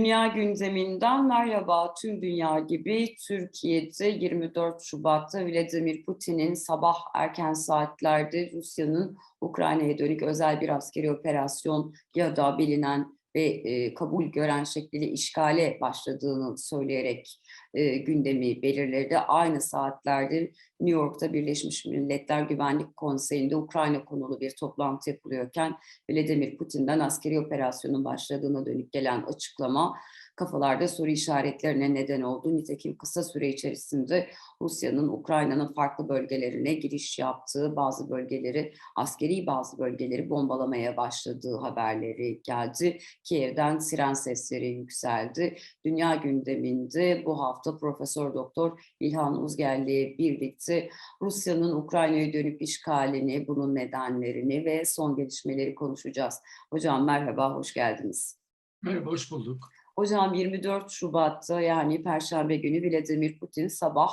Dünya gündeminden merhaba. Tüm dünya gibi Türkiye'de 24 Şubat'ta Vladimir Putin'in sabah erken saatlerde Rusya'nın Ukrayna'ya dönük özel bir askeri operasyon ya da bilinen ve e, kabul gören şekliyle işgale başladığını söyleyerek e, gündemi belirledi. Aynı saatlerde New York'ta Birleşmiş Milletler Güvenlik Konseyi'nde Ukrayna konulu bir toplantı yapılıyorken Vladimir Putin'den askeri operasyonun başladığına dönük gelen açıklama kafalarda soru işaretlerine neden oldu. Nitekim kısa süre içerisinde Rusya'nın Ukrayna'nın farklı bölgelerine giriş yaptığı, bazı bölgeleri, askeri bazı bölgeleri bombalamaya başladığı haberleri geldi. Kiev'den siren sesleri yükseldi. Dünya gündeminde bu hafta Profesör Doktor İlhan Uzger'le birlikte Rusya'nın Ukrayna'ya dönük işgalini, bunun nedenlerini ve son gelişmeleri konuşacağız. Hocam merhaba, hoş geldiniz. Merhaba, hoş bulduk. Hocam 24 Şubat'ta yani Perşembe günü Vladimir Putin sabah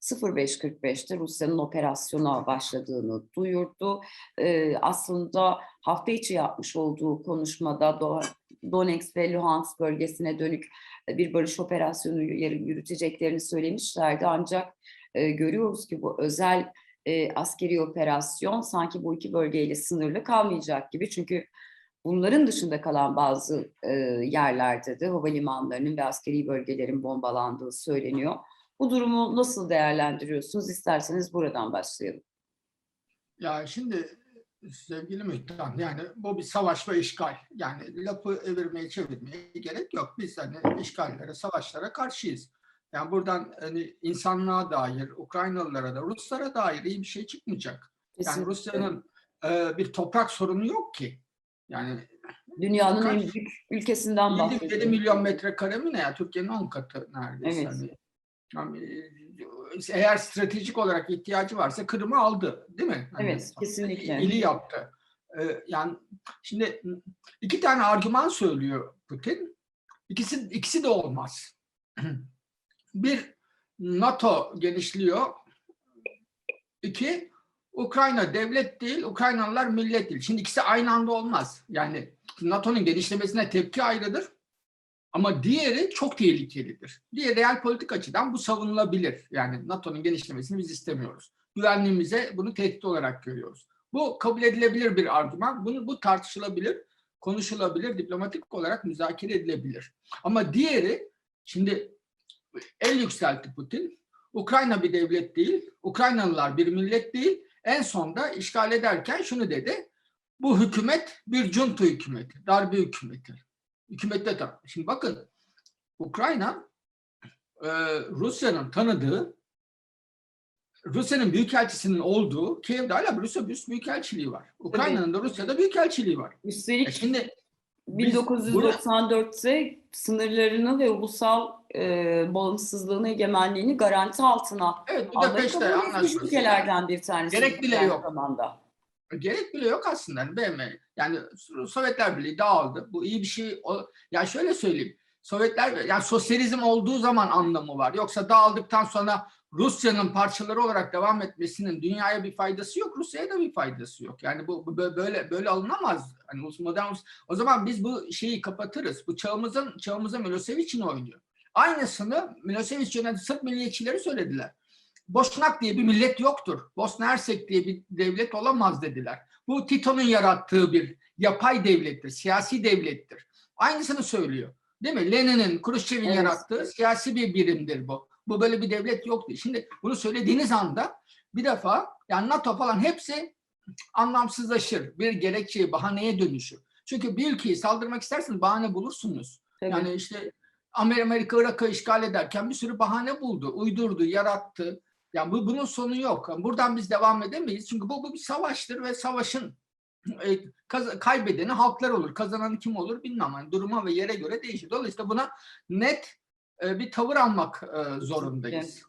05.45'te Rusya'nın operasyona başladığını duyurdu. Ee, aslında hafta içi yapmış olduğu konuşmada Do- Donetsk ve Luhansk bölgesine dönük bir barış operasyonu yürüteceklerini söylemişlerdi. Ancak e, görüyoruz ki bu özel e, askeri operasyon sanki bu iki bölgeyle sınırlı kalmayacak gibi. Çünkü Bunların dışında kalan bazı e, yerlerde de havalimanlarının ve askeri bölgelerin bombalandığı söyleniyor. Bu durumu nasıl değerlendiriyorsunuz? İsterseniz buradan başlayalım. Ya şimdi sevgili Mühtan, yani bu bir savaş ve işgal. Yani lafı evirmeye çevirmeye gerek yok. Biz hani işgallere, savaşlara karşıyız. Yani buradan hani insanlığa dair, Ukraynalılara da, Ruslara dair iyi bir şey çıkmayacak. Yani Kesinlikle. Rusya'nın e, bir toprak sorunu yok ki. Yani Dünyanın en kaç- büyük ülkesinden 7, bahsediyoruz. milyon metrekare mi ne ya? Türkiye'nin 10 katı neredeyse. Evet. Hani, yani, eğer stratejik olarak ihtiyacı varsa Kırım'ı aldı değil mi? Hani Evet, kesinlikle. İli yaptı. Ee, yani şimdi iki tane argüman söylüyor Putin. İkisi ikisi de olmaz. Bir NATO genişliyor. İki Ukrayna devlet değil, Ukraynalılar millet değil. Şimdi ikisi aynı anda olmaz. Yani NATO'nun genişlemesine tepki ayrıdır. Ama diğeri çok tehlikelidir. Diğer real politik açıdan bu savunulabilir. Yani NATO'nun genişlemesini biz istemiyoruz. Güvenliğimize bunu tehdit olarak görüyoruz. Bu kabul edilebilir bir argüman. Bunu, bu tartışılabilir, konuşulabilir, diplomatik olarak müzakere edilebilir. Ama diğeri, şimdi el yükseltti Putin. Ukrayna bir devlet değil, Ukraynalılar bir millet değil. En sonda işgal ederken şunu dedi. Bu hükümet bir junta hükümeti, darbe hükümeti. Hükümette tabii. Şimdi bakın Ukrayna e, Rusya'nın tanıdığı Rusya'nın büyükelçisinin olduğu Kiev'de hala Rusya büyük büyükelçiliği var. Ukrayna'nın da Rusya'da büyükelçiliği var. E Üstelik şimdi biz 1994'te sınırlarını ve ulusal e, bağımsızlığını, egemenliğini garanti altına evet almayı kabul etmiş anlaşması. ülkelerden bir tanesi. Gerek bile aynı yok. Zamanda. Gerek bile yok aslında. BM, yani Sovyetler Birliği dağıldı. Bu iyi bir şey. O, ya şöyle söyleyeyim. Sovyetler yani sosyalizm olduğu zaman anlamı var. Yoksa dağıldıktan sonra Rusya'nın parçaları olarak devam etmesinin dünyaya bir faydası yok. Rusya'ya da bir faydası yok. Yani bu, bu bö- böyle böyle alınamaz. Hani modern o zaman biz bu şeyi kapatırız. Bu çağımızın çağımızın Milosevic'ini oynuyor. Aynısını Milosevic yöneten Sırp milliyetçileri söylediler. Boşnak diye bir millet yoktur. Bosna Hersek diye bir devlet olamaz dediler. Bu Tito'nun yarattığı bir yapay devlettir, siyasi devlettir. Aynısını söylüyor. Değil mi? Lenin'in, Khrushchev'in Evet. yarattığı siyasi bir birimdir bu. Bu böyle bir devlet yoktu. Şimdi bunu söylediğiniz anda bir defa yani NATO falan hepsi anlamsızlaşır. Bir gerekçeye, bahaneye dönüşür. Çünkü bir ülkeyi saldırmak isterseniz bahane bulursunuz. Tabii. Yani işte Amer- Amerika Irak'ı işgal ederken bir sürü bahane buldu, uydurdu, yarattı. Yani bu, bunun sonu yok. Yani buradan biz devam edemeyiz. Çünkü bu, bu bir savaştır ve savaşın e, kaz- kaybedeni halklar olur. Kazananı kim olur bilmem. Yani duruma ve yere göre değişir. Dolayısıyla buna net bir tavır almak e, zorundayız.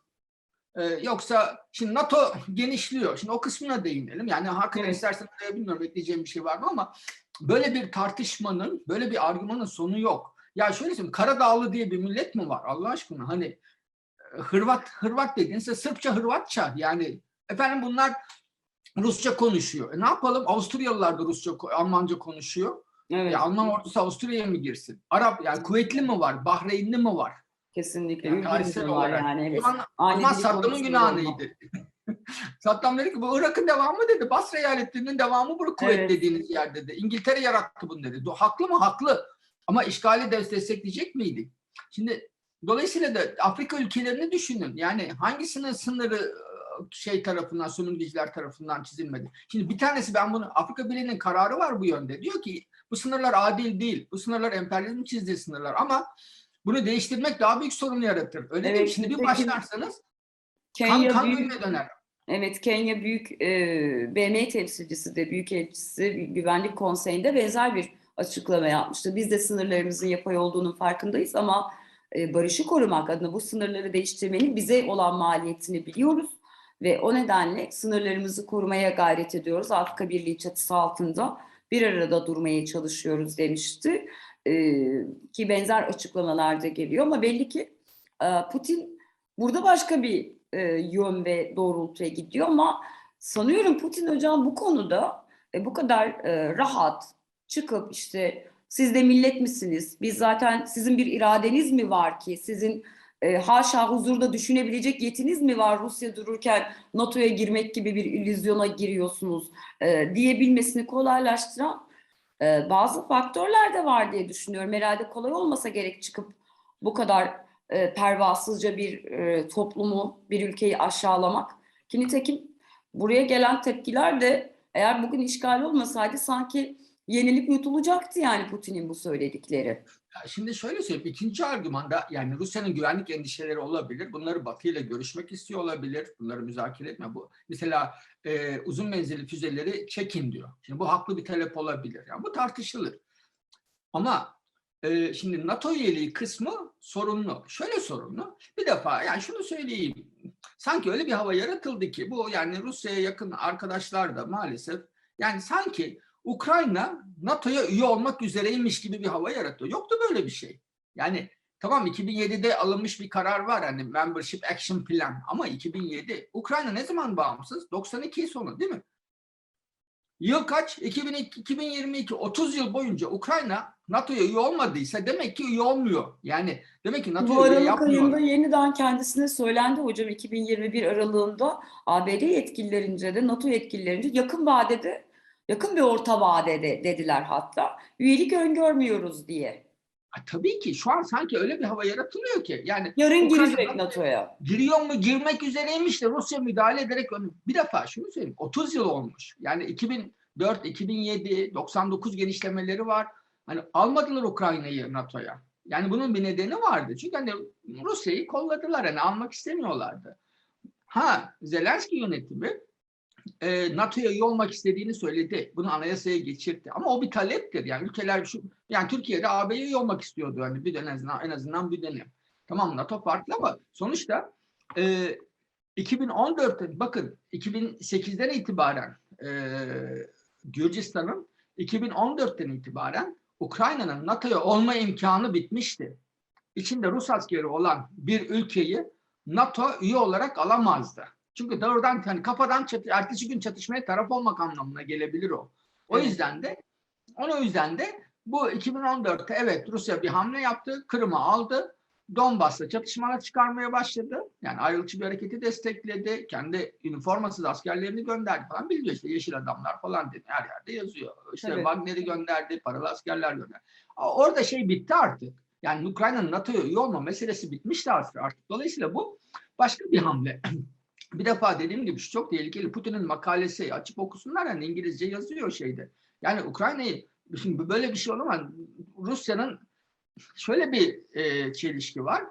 E, yoksa şimdi NATO genişliyor. Şimdi o kısmına değinelim. Yani hakikaten Evet. istersen oraya bilmiyorum ekleyeceğim bir şey var mı ama böyle bir tartışmanın, böyle bir argümanın sonu yok. Ya şöyle söyleyeyim, Karadağlı diye bir millet mi var Allah aşkına? Hani e, Hırvat, Hırvat dediğinizde Sırpça, Hırvatça yani efendim bunlar Rusça konuşuyor. E ne yapalım? Avusturyalılar da Rusça, Almanca konuşuyor. Evet, Ya Alman ordusu Avusturya'ya mı girsin? Arap yani kuvvetli mi var? Bahreynli mi var? Kesinlikle. Yani tarihsel olarak. yani. Evet. Dili Saddam'ın günahı neydi? Saddam dedi ki bu Irak'ın devamı dedi. Basra eyaletlerinin devamı bu kuvvet Evet. dediğiniz yer dedi. İngiltere yarattı bunu dedi. Haklı mı? Haklı. Ama işgali de destekleyecek miydi? Şimdi dolayısıyla da Afrika ülkelerini düşünün. Yani hangisinin sınırı e, şey tarafından, sömürgeciler tarafından çizilmedi. Şimdi bir tanesi ben bunu Afrika Birliği'nin kararı var bu yönde. Diyor ki bu sınırlar adil değil. Bu sınırlar emperyalizm çizdiği sınırlar ama bunu değiştirmek daha büyük sorun yaratır. Öyle değil mi? Evet, Şimdi bir başlarsanız kan, Kenya kan büyük gölüne döner. Evet, Kenya Büyük e, BM temsilcisi de Büyükelçisi Güvenlik Konseyi'nde benzer bir açıklama yapmıştı. Biz de sınırlarımızın yapay olduğunun farkındayız ama e, barışı korumak adına bu sınırları değiştirmenin bize olan maliyetini biliyoruz ve o nedenle sınırlarımızı korumaya gayret ediyoruz. Afrika Birliği çatısı altında bir arada durmaya çalışıyoruz demişti. E, ki benzer açıklamalar da geliyor ama belli ki e, Putin burada başka bir e, yön ve doğrultuya gidiyor ama sanıyorum Putin hocam bu konuda bu kadar rahat çıkıp işte siz de millet misiniz? Biz zaten sizin bir iradeniz mi var ki? Sizin e, haşa huzurda düşünebilecek yetiniz mi var Rusya dururken NATO'ya girmek gibi bir illüzyona giriyorsunuz e, diyebilmesini kolaylaştıran e, bazı faktörler de var diye düşünüyorum. Herhalde kolay olmasa gerek çıkıp bu kadar e, pervasızca bir e, toplumu, bir ülkeyi aşağılamak. Ki nitekim buraya gelen tepkiler de eğer bugün işgal olmasaydı sanki yenilip yutulacaktı yani Putin'in bu söyledikleri. Şimdi şöyle söyleyeyim. ikinci argümanda yani Rusya'nın güvenlik endişeleri olabilir. Bunları Batı ile görüşmek istiyor olabilir. Bunları müzakere etme. Bu mesela e, uzun menzilli füzeleri çekin diyor. Şimdi bu haklı bir talep olabilir. Yani bu tartışılır. Ama e, şimdi NATO üyeliği kısmı sorunlu. Şöyle sorunlu. Bir defa yani şunu söyleyeyim. Sanki öyle bir hava yaratıldı ki bu yani Rusya'ya yakın arkadaşlar da maalesef yani sanki Ukrayna NATO'ya üye olmak üzereymiş gibi bir hava yaratıyor. Yoktu böyle bir şey. Yani tamam 2007'de alınmış bir karar var hani Membership Action Plan ama 2007 Ukrayna ne zaman bağımsız? 92 sonu değil mi? Yıl kaç? 2002, 2022 30 yıl boyunca Ukrayna NATO'ya üye olmadıysa demek ki üye olmuyor. Yani demek ki Bu NATO'ya üye Aralık yapmıyor. ayında yeniden kendisine söylendi hocam 2021 aralığında ABD yetkililerince de NATO yetkililerince yakın vadede yakın bir orta vadede dediler hatta üyelik öngörmüyoruz diye. Ha, tabii ki şu an sanki öyle bir hava yaratılıyor ki yani Yarın girecek NATO'ya- giriyor mu girmek üzereymiş de Rusya müdahale ederek bir defa şunu söyleyeyim 30 yıl olmuş. Yani 2004, 2007, 99 genişlemeleri var. Hani almadılar Ukrayna'yı NATO'ya. Yani bunun bir nedeni vardı. Çünkü hani Rusya'yı kolladılar. Hani almak istemiyorlardı. Ha Zelenski yönetimi e, NATO'ya üye olmak istediğini söyledi. Bunu anayasaya geçirdi. Ama o bir taleptir. Yani ülkeler şu yani Türkiye'de AB'ye üye olmak istiyordu. Hani bir dönem en azından, en azından bir dönem. Tamam NATO farklı ama sonuçta e, 2014'te bakın 2008'den itibaren e, Gürcistan'ın 2014'ten itibaren Ukrayna'nın NATO'ya olma imkanı bitmişti. İçinde Rus askeri olan bir ülkeyi NATO üye olarak alamazdı. Çünkü doğrudan hani kafadan çatı, ertesi gün çatışmaya taraf olmak anlamına gelebilir o. O Evet. yüzden de o yüzden de bu 2014'te evet Rusya bir hamle yaptı, Kırım'ı aldı. Donbas'ta çatışmalar çıkarmaya başladı. Yani ayrılıkçı bir hareketi destekledi. Kendi üniformasız askerlerini gönderdi falan. Biliyor işte yeşil adamlar falan dedi. Her yerde yazıyor. İşte Evet. Wagner'i gönderdi, paralı askerler gönderdi. Orada şey bitti artık. Yani Ukrayna'nın NATO'ya üye olma meselesi bitmişti artık. Dolayısıyla bu başka bir hamle. bir defa dediğim gibi şu çok tehlikeli. Putin'in makalesi açıp okusunlar yani İngilizce yazıyor şeyde. Yani Ukrayna'yı şimdi böyle bir şey olamaz. Rusya'nın şöyle bir e, çelişki var.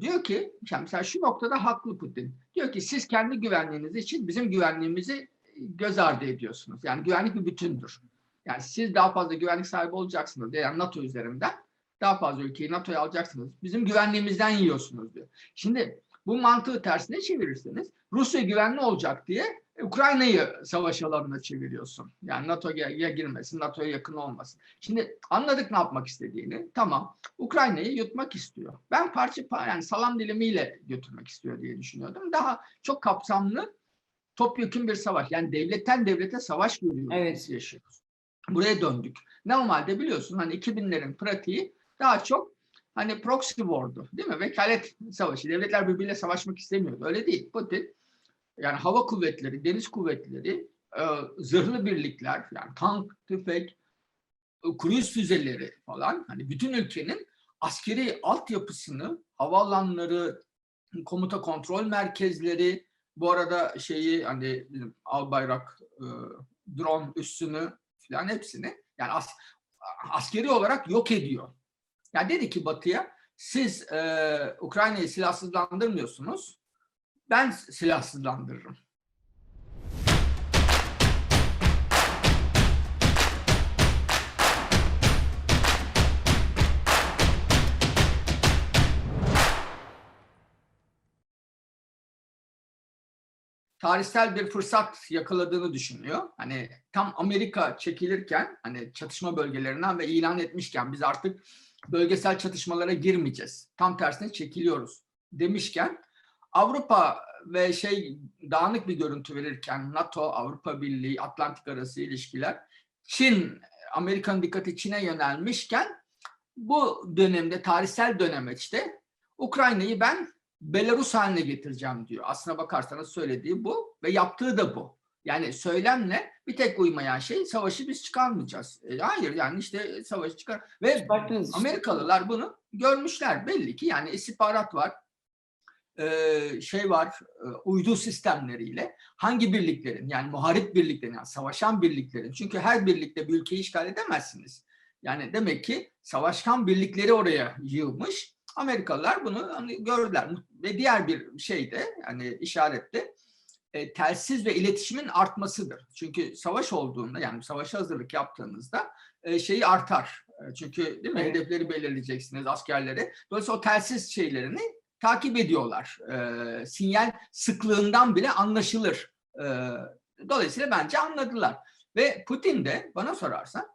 Diyor ki mesela şu noktada haklı Putin. Diyor ki siz kendi güvenliğiniz için bizim güvenliğimizi göz ardı ediyorsunuz. Yani güvenlik bir bütündür. Yani siz daha fazla güvenlik sahibi olacaksınız. Yani NATO üzerinden daha fazla ülkeyi NATO'ya alacaksınız. Bizim güvenliğimizden yiyorsunuz diyor. Şimdi bu mantığı tersine çevirirseniz Rusya güvenli olacak diye Ukrayna'yı savaş alanına çeviriyorsun. Yani NATO'ya girmesin, NATO'ya yakın olmasın. Şimdi anladık ne yapmak istediğini. Tamam. Ukrayna'yı yutmak istiyor. Ben parça yani salam dilimiyle götürmek istiyor diye düşünüyordum. Daha çok kapsamlı topyekun bir savaş. Yani devletten devlete savaş görüyoruz. Evet. yaşıyoruz. Buraya döndük. Normalde biliyorsun hani 2000'lerin pratiği daha çok hani proxy war'du değil mi? Vekalet savaşı. Devletler birbiriyle savaşmak istemiyordu. Öyle değil. Putin yani hava kuvvetleri, deniz kuvvetleri, e, zırhlı birlikler, yani tank, tüfek, e, kruz füzeleri falan hani bütün ülkenin askeri altyapısını, havaalanları, komuta kontrol merkezleri, bu arada şeyi hani bizim Albayrak e, drone üssünü falan hepsini yani as, askeri olarak yok ediyor. Yani dedi ki Batı'ya siz e, Ukrayna'yı silahsızlandırmıyorsunuz. Ben silahsızlandırırım. tarihsel bir fırsat yakaladığını düşünüyor. Hani tam Amerika çekilirken hani çatışma bölgelerinden ve ilan etmişken biz artık bölgesel çatışmalara girmeyeceğiz. Tam tersine çekiliyoruz demişken Avrupa ve şey dağınık bir görüntü verirken NATO, Avrupa Birliği, Atlantik arası ilişkiler, Çin, Amerika'nın dikkati Çin'e yönelmişken bu dönemde, tarihsel dönemeçte Ukrayna'yı ben Belarus haline getireceğim diyor. Aslına bakarsanız söylediği bu ve yaptığı da bu. Yani söylemle bir tek uymayan şey savaşı biz çıkarmayacağız. E, hayır yani işte savaşı çıkar. Ve Çıkarttınız işte. Amerikalılar bunu görmüşler belli ki yani istihbarat var, e, şey var, e, uydu sistemleriyle hangi birliklerin yani muharip birliklerin yani savaşan birliklerin çünkü her birlikte bir ülkeyi işgal edemezsiniz. Yani demek ki savaşkan birlikleri oraya yığılmış. Amerikalılar bunu hani gördüler ve diğer bir şey de yani işarette e, telsiz ve iletişimin artmasıdır. Çünkü savaş olduğunda yani savaşa hazırlık yaptığınızda e, şeyi artar. E, çünkü değil mi? Evet. Hedefleri belirleyeceksiniz askerleri. Dolayısıyla o telsiz şeylerini takip ediyorlar. E, sinyal sıklığından bile anlaşılır. E, dolayısıyla bence anladılar. Ve Putin de bana sorarsan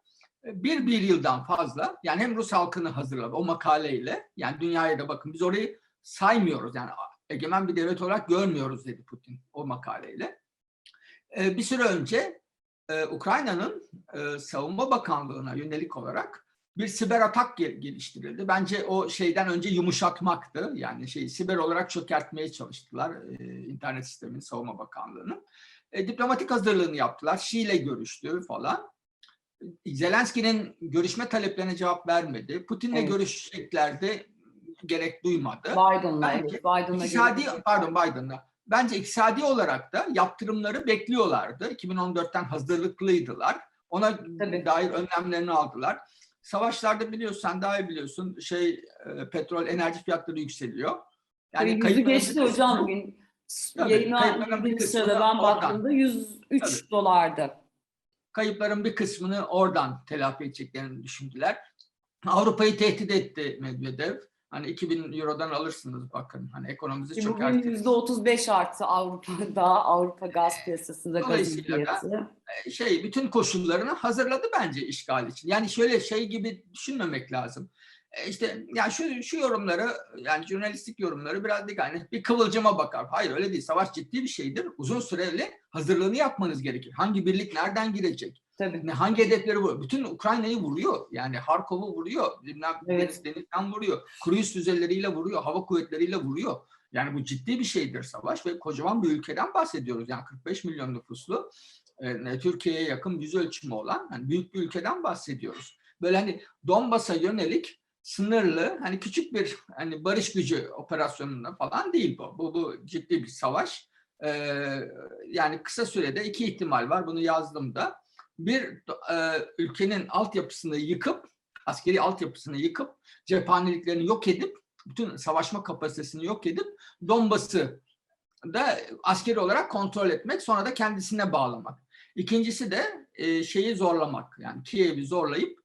e, bir bir yıldan fazla yani hem Rus halkını hazırladı o makaleyle yani dünyaya da bakın biz orayı saymıyoruz yani egemen bir devlet olarak görmüyoruz dedi Putin o makaleyle. E, bir süre önce e, Ukrayna'nın e, Savunma Bakanlığı'na yönelik olarak bir siber atak gel- geliştirildi. Bence o şeyden önce yumuşatmaktı. Yani şey siber olarak çökertmeye çalıştılar e, internet sistemin Savunma Bakanlığı'nın. E, diplomatik hazırlığını yaptılar. Şi ile görüştü falan. Zelenski'nin görüşme taleplerine cevap vermedi. Putin'le Evet. görüşeceklerde gerek duymadı. Biden'la evet. Biden'la İktisadi, görüşecek. pardon Biden'la. Bence iktisadi olarak da yaptırımları bekliyorlardı. 2014'ten hazırlıklıydılar. Ona Tabii. dair önlemlerini aldılar. Savaşlarda biliyorsun, sen daha iyi biliyorsun, şey e, petrol, enerji fiyatları yükseliyor. Tabii yüzü geçti hocam bugün. Tabii, Yayına bir sırada da ben baktığımda 103 dolardı. kayıpların bir kısmını oradan telafi edeceklerini düşündüler. Avrupa'yı tehdit etti Medvedev. Hani 2000 Euro'dan alırsınız bakın. Hani ekonomimizi Bugün çökertiriz. %35 arttı Avrupa'da, Avrupa gaz piyasasında gazın fiyatı. şey bütün koşullarını hazırladı bence işgal için. Yani şöyle şey gibi düşünmemek lazım. E, İşte yani şu şu yorumları yani jurnalistik yorumları biraz da hani bir kıvılcıma bakar. Hayır öyle değil. Savaş ciddi bir şeydir. Uzun süreli hazırlığını yapmanız gerekir. Hangi birlik nereden girecek? Tabii. Ne hangi hedefleri vuruyor? Bütün Ukrayna'yı vuruyor. Yani Harkov'u vuruyor. Bilmem Evet. denizden vuruyor. Kruz füzeleriyle vuruyor. Hava kuvvetleriyle vuruyor. Yani bu ciddi bir şeydir savaş ve kocaman bir ülkeden bahsediyoruz. Yani 45 milyon nüfuslu e, Türkiye'ye yakın yüz ölçümü olan hani büyük bir ülkeden bahsediyoruz. Böyle hani Donbas'a yönelik sınırlı hani küçük bir hani barış gücü operasyonunda falan değil bu. Bu, bu ciddi bir savaş. Ee, yani kısa sürede iki ihtimal var. Bunu yazdım da. Bir e, ülkenin altyapısını yıkıp askeri altyapısını yıkıp cephaneliklerini yok edip bütün savaşma kapasitesini yok edip Donbas'ı da askeri olarak kontrol etmek sonra da kendisine bağlamak. İkincisi de e, şeyi zorlamak yani Kiev'i zorlayıp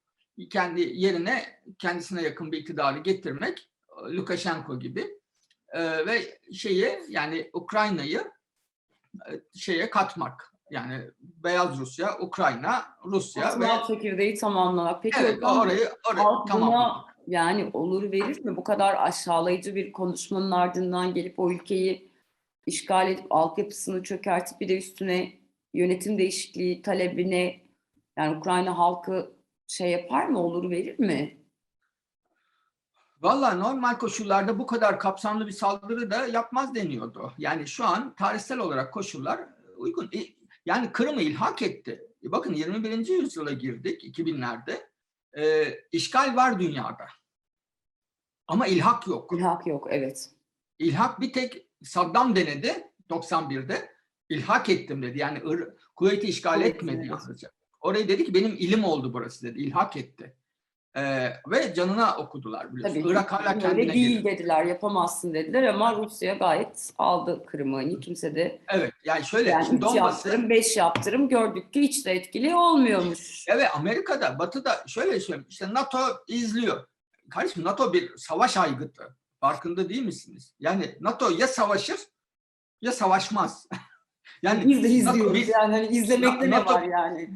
kendi yerine kendisine yakın bir iktidarı getirmek Lukashenko gibi E, ve şeyi yani Ukrayna'yı e, şeye katmak yani Beyaz Rusya, Ukrayna, Rusya ve Atma çekirdeği tamamlamak. Peki evet hocam, orayı orayı halk tamam. buna yani olur verir mi? Bu kadar aşağılayıcı bir konuşmanın ardından gelip o ülkeyi işgal edip altyapısını çökertip bir de üstüne yönetim değişikliği talebine yani Ukrayna halkı şey yapar mı, olur verir mi? Valla normal koşullarda bu kadar kapsamlı bir saldırı da yapmaz deniyordu. Yani şu an tarihsel olarak koşullar uygun. Yani Kırım'ı ilhak etti. E, Bakın 21. yüzyıla girdik 2000'lerde. E, işgal var dünyada. Ama ilhak yok. İlhak yok, evet. İlhak bir tek Saddam denedi 91'de. İlhak ettim dedi. Yani Kuveyt'i işgal Kuveyt'i, etmedi evet. yalnızca. Orayı dedi ki benim ilim oldu burası dedi. İlhak etti. Ee, ve canına okudular biliyorsun. Tabii Irak hala öyle kendine değil geliyor. dediler, yapamazsın dediler ama Rusya gayet aldı Kırım'ı. Hani kimse de Evet yani şöyle yani üç Donbas'ı yaptırım, beş yaptırım gördük ki hiç de etkili olmuyormuş. evet Amerika'da Batı'da şöyle söyleyeyim işte NATO izliyor. Kardeşim NATO bir savaş aygıtı. Farkında değil misiniz? Yani NATO ya savaşır ya savaşmaz. yani Biz de NATO izliyoruz bir- yani hani izlemekte ne NATO- var yani.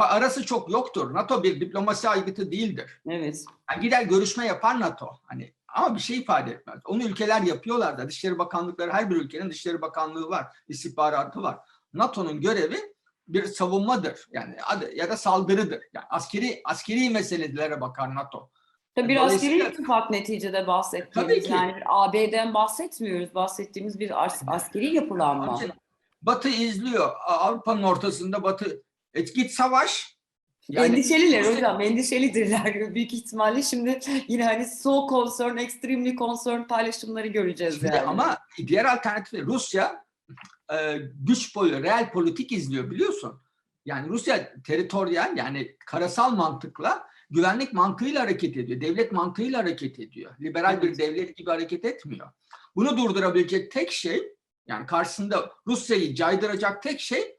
Arası çok yoktur. NATO bir diplomasi aygıtı değildir. Evet. Yani gider görüşme yapar NATO. Hani ama bir şey ifade etmez. Onu ülkeler yapıyorlar da Dışişleri Bakanlıkları her bir ülkenin Dışişleri Bakanlığı var, istihbaratı var. NATO'nun görevi bir savunmadır. Yani ya da saldırıdır. Yani askeri askeri meselelere bakar NATO. Tabii bir askeri ittifak neticede bahsettiğimiz yani bir AB'den bahsetmiyoruz. Bahsettiğimiz bir as- askeri yapılanma. Batı izliyor. Avrupa'nın ortasında Batı et git savaş. Yani- Endişeliler hocam, endişelidirler büyük ihtimalle. Şimdi yine hani so concerned, extremely concerned paylaşımları göreceğiz Şimdi yani. ama diğer alternatif Rusya e, güç boyu, real politik izliyor biliyorsun. Yani Rusya teritoryal yani karasal mantıkla güvenlik mantığıyla hareket ediyor. Devlet mantığıyla hareket ediyor. Liberal bir Evet. devlet gibi hareket etmiyor. Bunu durdurabilecek tek şey yani karşısında Rusya'yı caydıracak tek şey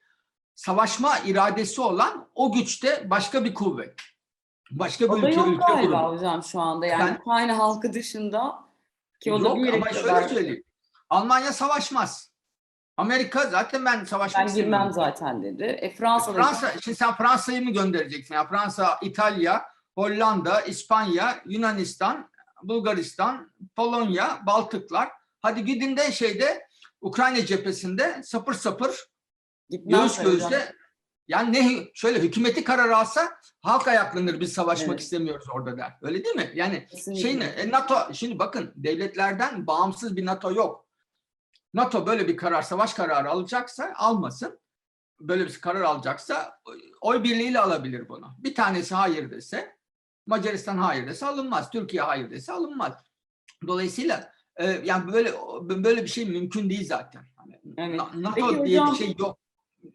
savaşma iradesi olan o güçte başka bir kuvvet. Başka bir o da ülke, yok ülke galiba grubu. hocam şu anda. Yani Ben- Ukrayna halkı dışında ki o da Yok bir yere ama kadar. şöyle söyleyeyim. Almanya savaşmaz. Amerika zaten ben savaşmak Ben girmem zaten dedi. E Fransa'da Fransa, şimdi sen Fransa'yı mı göndereceksin? Ya Fransa, İtalya, Hollanda, İspanya, Yunanistan, Bulgaristan, Polonya, Baltıklar. Hadi gidin de şeyde Ukrayna cephesinde sapır sapır gitmem hocam. göğüse yani ne şöyle hükümeti karar alsa halk ayaklanır biz savaşmak Evet. istemiyoruz orada der. Öyle değil mi? Yani Kesinlikle. şey ne? E, NATO şimdi bakın devletlerden bağımsız bir NATO yok. NATO böyle bir karar, savaş kararı alacaksa almasın. Böyle bir karar alacaksa oy birliğiyle alabilir bunu. Bir tanesi hayır dese, Macaristan hayır dese alınmaz. Türkiye hayır dese alınmaz. Dolayısıyla e, yani böyle böyle bir şey mümkün değil zaten. Hani Evet. Na- NATO Peki diye hocam- bir şey yok.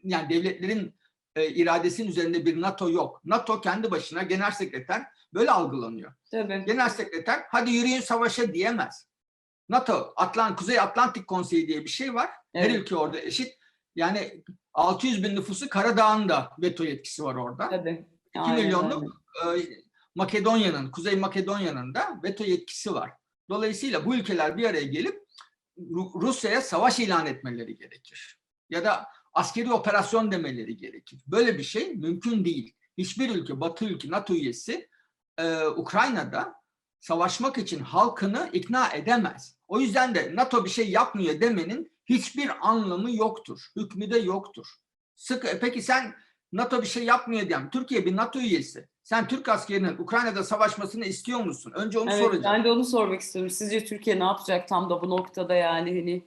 Yani devletlerin e, iradesinin üzerinde bir NATO yok. NATO kendi başına genel sekreter böyle algılanıyor. Tabii. Genel sekreter hadi yürüyün savaşa diyemez. NATO, Atlant, Kuzey Atlantik Konseyi diye bir şey var. Her Evet. ülke orada eşit. Yani 600 bin nüfusu Karadağ'ın da veto yetkisi var orada. Tabii. 2 Aynen milyonluk e, Makedonya'nın, Kuzey Makedonya'nın da veto yetkisi var. Dolayısıyla bu ülkeler bir araya gelip Ru- Rusya'ya savaş ilan etmeleri gerekir. Ya da askeri operasyon demeleri gerekir. Böyle bir şey mümkün değil. Hiçbir ülke, Batı ülke, NATO üyesi e, Ukrayna'da savaşmak için halkını ikna edemez. O yüzden de NATO bir şey yapmıyor demenin hiçbir anlamı yoktur. Hükmü de yoktur. Sık, e, peki sen NATO bir şey yapmıyor diyen Türkiye bir NATO üyesi. Sen Türk askerinin Ukrayna'da savaşmasını istiyor musun? Önce onu Evet, soracağım. ben de onu sormak istiyorum. Sizce Türkiye ne yapacak tam da bu noktada yani hani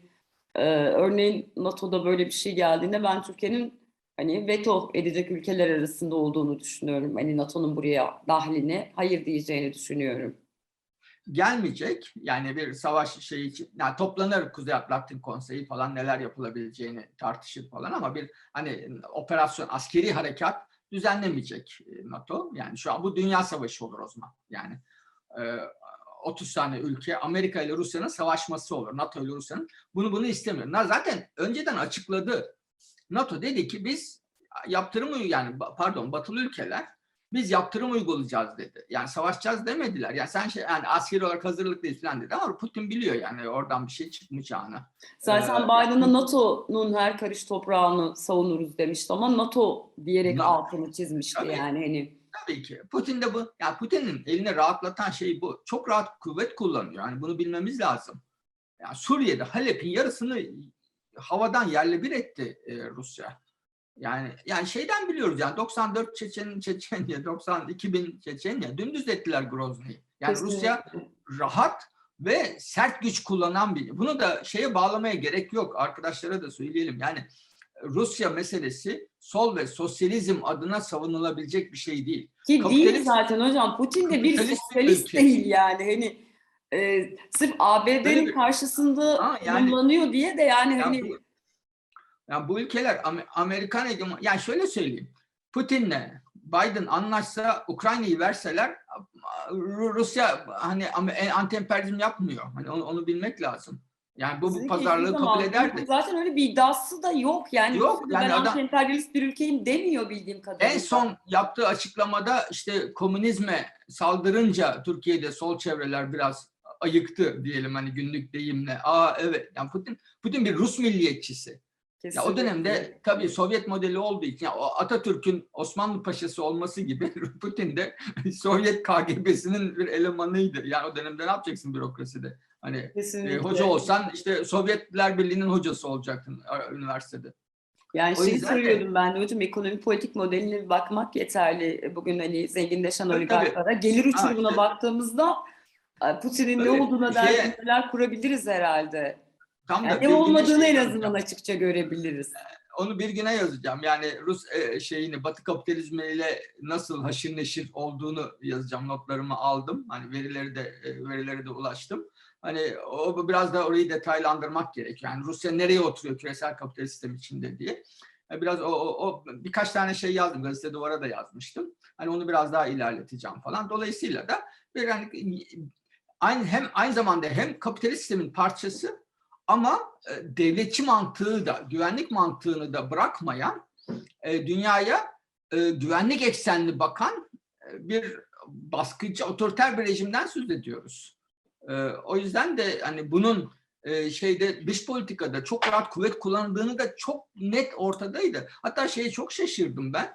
e, örneğin NATO'da böyle bir şey geldiğinde ben Türkiye'nin hani veto edecek ülkeler arasında olduğunu düşünüyorum. Hani NATO'nun buraya dahline hayır diyeceğini düşünüyorum. gelmeyecek. Yani bir savaş şeyi için yani toplanır Kuzey Atlantik Konseyi falan neler yapılabileceğini tartışır falan ama bir hani operasyon askeri harekat düzenlemeyecek e, NATO. Yani şu an bu dünya savaşı olur o zaman. Yani e, 30 tane ülke Amerika ile Rusya'nın savaşması olur. NATO ile Rusya'nın bunu bunu istemiyor. Zaten önceden açıkladı. NATO dedi ki biz yaptırım yani pardon batılı ülkeler biz yaptırım uygulayacağız dedi. Yani savaşacağız demediler. Yani sen şey yani askeri olarak hazırlıklıyız falan dedi ama Putin biliyor yani oradan bir şey çıkmayacağını. Zaten Ee, Biden'a NATO'nun her karış toprağını savunuruz demişti ama NATO diyerek Na- altını çizmişti Tabii. yani hani. Tabii ki. Putin de bu. Yani Putin'in elini rahatlatan şey bu. Çok rahat kuvvet kullanıyor. Yani bunu bilmemiz lazım. Yani Suriye'de Halep'in yarısını havadan yerle bir etti e, Rusya. Yani yani şeyden biliyoruz yani 94 Çeçen Çeçenya, 90 2000 Çeçenya dümdüz ettiler Grozny'yi. Yani Rusya Kesinlikle. rahat ve sert güç kullanan bir. Bunu da şeye bağlamaya gerek yok. Arkadaşlara da söyleyelim. Yani Rusya meselesi sol ve sosyalizm adına savunulabilecek bir şey değil. Ki değil zaten hocam. Putin de bir sosyalist ülke. değil yani. Hani e, sırf ABD'nin karşısında Ha, yani- kullanıyor diye de yani Ya hani bu, ya bu ülkeler Am- Amerikan hegemon yani şöyle söyleyeyim. Putin'le Biden anlaşsa Ukrayna'yı verseler Ru- Rusya hani am- anti-emperyalizm yapmıyor. Hani onu, onu bilmek lazım. Yani bu, bu pazarlığı kabul ederdi. Zaten öyle bir iddiası da yok. Yani, Yok, ben yani adam- anti-emperyalist bir ülkeyim demiyor bildiğim kadarıyla. En son yaptığı açıklamada işte komünizme saldırınca Türkiye'de sol çevreler biraz ayıktı diyelim hani günlük deyimle. Aa evet yani Putin Putin bir Rus milliyetçisi. Ya o dönemde tabii Sovyet modeli olduğu için yani Atatürk'ün Osmanlı Paşası olması gibi Putin de Sovyet KGB'sinin bir elemanıydı. Yani o dönemde ne yapacaksın bürokraside? Hani e, hoca olsan işte Sovyetler Birliği'nin hocası olacaktın e, üniversitede. Yani O şey de- söylüyordum ben de hocam ekonomi politik modeline bir bakmak yeterli. Bugün hani zenginleşen oligarklara gelir uçurumuna işte- baktığımızda e, Putin'in ne olduğuna şeye- dair cümleler kurabiliriz herhalde. Tam da Yani bir ne olmadığını en azından açıkça görebiliriz. onu bir güne yazacağım. Yani Rus e, şeyini Batı kapitalizmiyle nasıl haşır neşir olduğunu yazacağım. Notlarımı aldım. Hani verileri de e, verileri de ulaştım. Hani o biraz da orayı detaylandırmak gerek. Yani Rusya nereye oturuyor küresel kapitalist sistem içinde diye. E, Biraz o, o, o birkaç tane şey yazdım. Gazete duvara da yazmıştım. Hani onu biraz daha ilerleteceğim falan. Dolayısıyla da bir hani aynı hem aynı zamanda hem kapitalist sistemin parçası ama e, devletçi mantığı da, güvenlik mantığını da bırakmayan, e, dünyaya güvenlik eksenli bakan bir baskıcı, otoriter bir rejimden söz ediyoruz. E, o yüzden de hani bunun e, şeyde dış politikada çok rahat kuvvet kullanıldığını da çok net ortadaydı. Hatta şeye çok şaşırdım ben.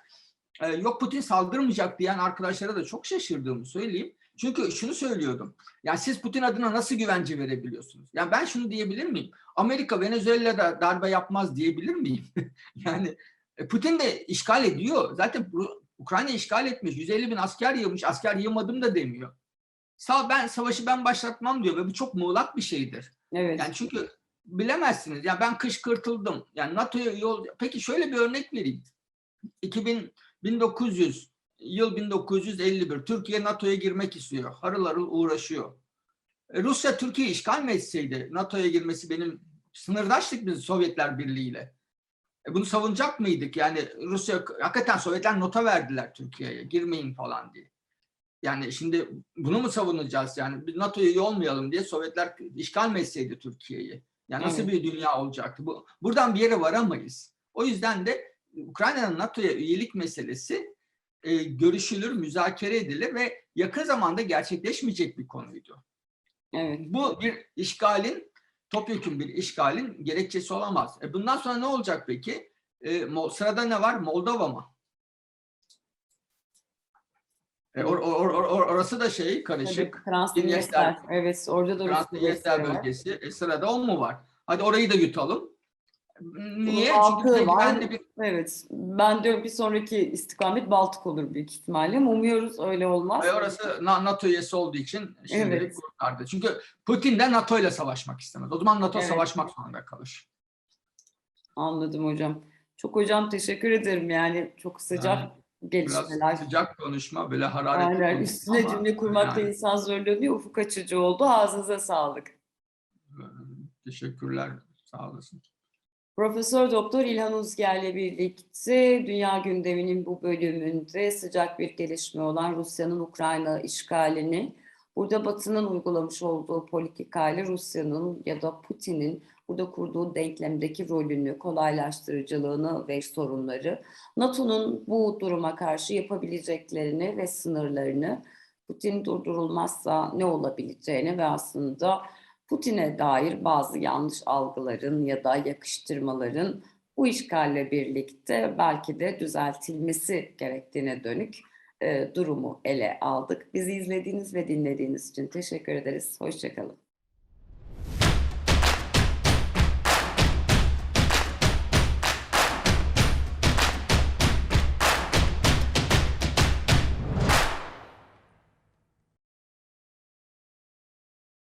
E, yok Putin saldırmayacak diyen arkadaşlara da çok şaşırdığımı söyleyeyim. Çünkü şunu söylüyordum. Yani siz Putin adına nasıl güvence verebiliyorsunuz? Yani ben şunu diyebilir miyim? Amerika Venezuela'da darbe yapmaz diyebilir miyim? yani e, Putin de işgal ediyor. Zaten Ukrayna işgal etmiş. 150 bin asker yığmış. Asker yığmadım da demiyor. Sağ ben savaşı ben başlatmam diyor ve bu çok muğlak bir şeydir. Evet. Yani çünkü bilemezsiniz. Ya ben kışkırtıldım. Yani NATO'ya yol Peki şöyle bir örnek vereyim. 2000 1900 yıl 1951 Türkiye NATO'ya girmek istiyor. Harıl harıl uğraşıyor. E, Rusya Türkiye işgal mi etseydi NATO'ya girmesi benim sınırdaştık biz Sovyetler Birliği ile. E, bunu savunacak mıydık? Yani Rusya hakikaten Sovyetler nota verdiler Türkiye'ye girmeyin falan diye. Yani şimdi bunu mu savunacağız yani biz NATO'ya üye olmayalım diye Sovyetler işgal mi etseydi Türkiye'yi? Yani nasıl Evet. bir dünya olacaktı? Bu buradan bir yere varamayız. O yüzden de Ukrayna'nın NATO'ya üyelik meselesi e, görüşülür, müzakere edilir ve yakın zamanda gerçekleşmeyecek bir konuydu. Evet. Bu bir işgalin, topyekun bir işgalin gerekçesi olamaz. E bundan sonra ne olacak peki? E, sırada ne var? Moldova mı? E, or- or- or- or- orası da şey karışık. Transdniester. Evet. Orada da Transnistria var. bölgesi. E, sırada o mu var? Hadi orayı da yutalım. Niye? halkı Çünkü var. güvenli bir Evet. Ben diyorum bir sonraki istikamet Baltık olur büyük ihtimalle. ama Umuyoruz öyle olmaz. Ve orası Na- NATO üyesi olduğu için şimdilik Evet. kurtardı. Çünkü Putin de NATO ile savaşmak istemez. O zaman NATO Evet. savaşmak zorunda kalır. Anladım hocam. Çok hocam teşekkür ederim yani çok sıcak Yani gelişmeler. Biraz sıcak konuşma, böyle hararetli Aynen konuşma üstüne ama cümle kurmakta yani, insan zorlanıyor. Ufuk açıcı oldu. Ağzınıza sağlık. teşekkürler, sağ olasın. Profesör Doktor İlhan Uzger'le birlikte dünya gündeminin bu bölümünde sıcak bir gelişme olan Rusya'nın Ukrayna işgalini, burada Batı'nın uygulamış olduğu politikayla Rusya'nın ya da Putin'in burada kurduğu denklemdeki rolünü, kolaylaştırıcılığını ve sorunları, NATO'nun bu duruma karşı yapabileceklerini ve sınırlarını, Putin durdurulmazsa ne olabileceğini ve aslında Putin'e dair bazı yanlış algıların ya da yakıştırmaların bu işgalle birlikte belki de düzeltilmesi gerektiğine dönük e, durumu ele aldık. Bizi izlediğiniz ve dinlediğiniz için teşekkür ederiz. Hoşçakalın.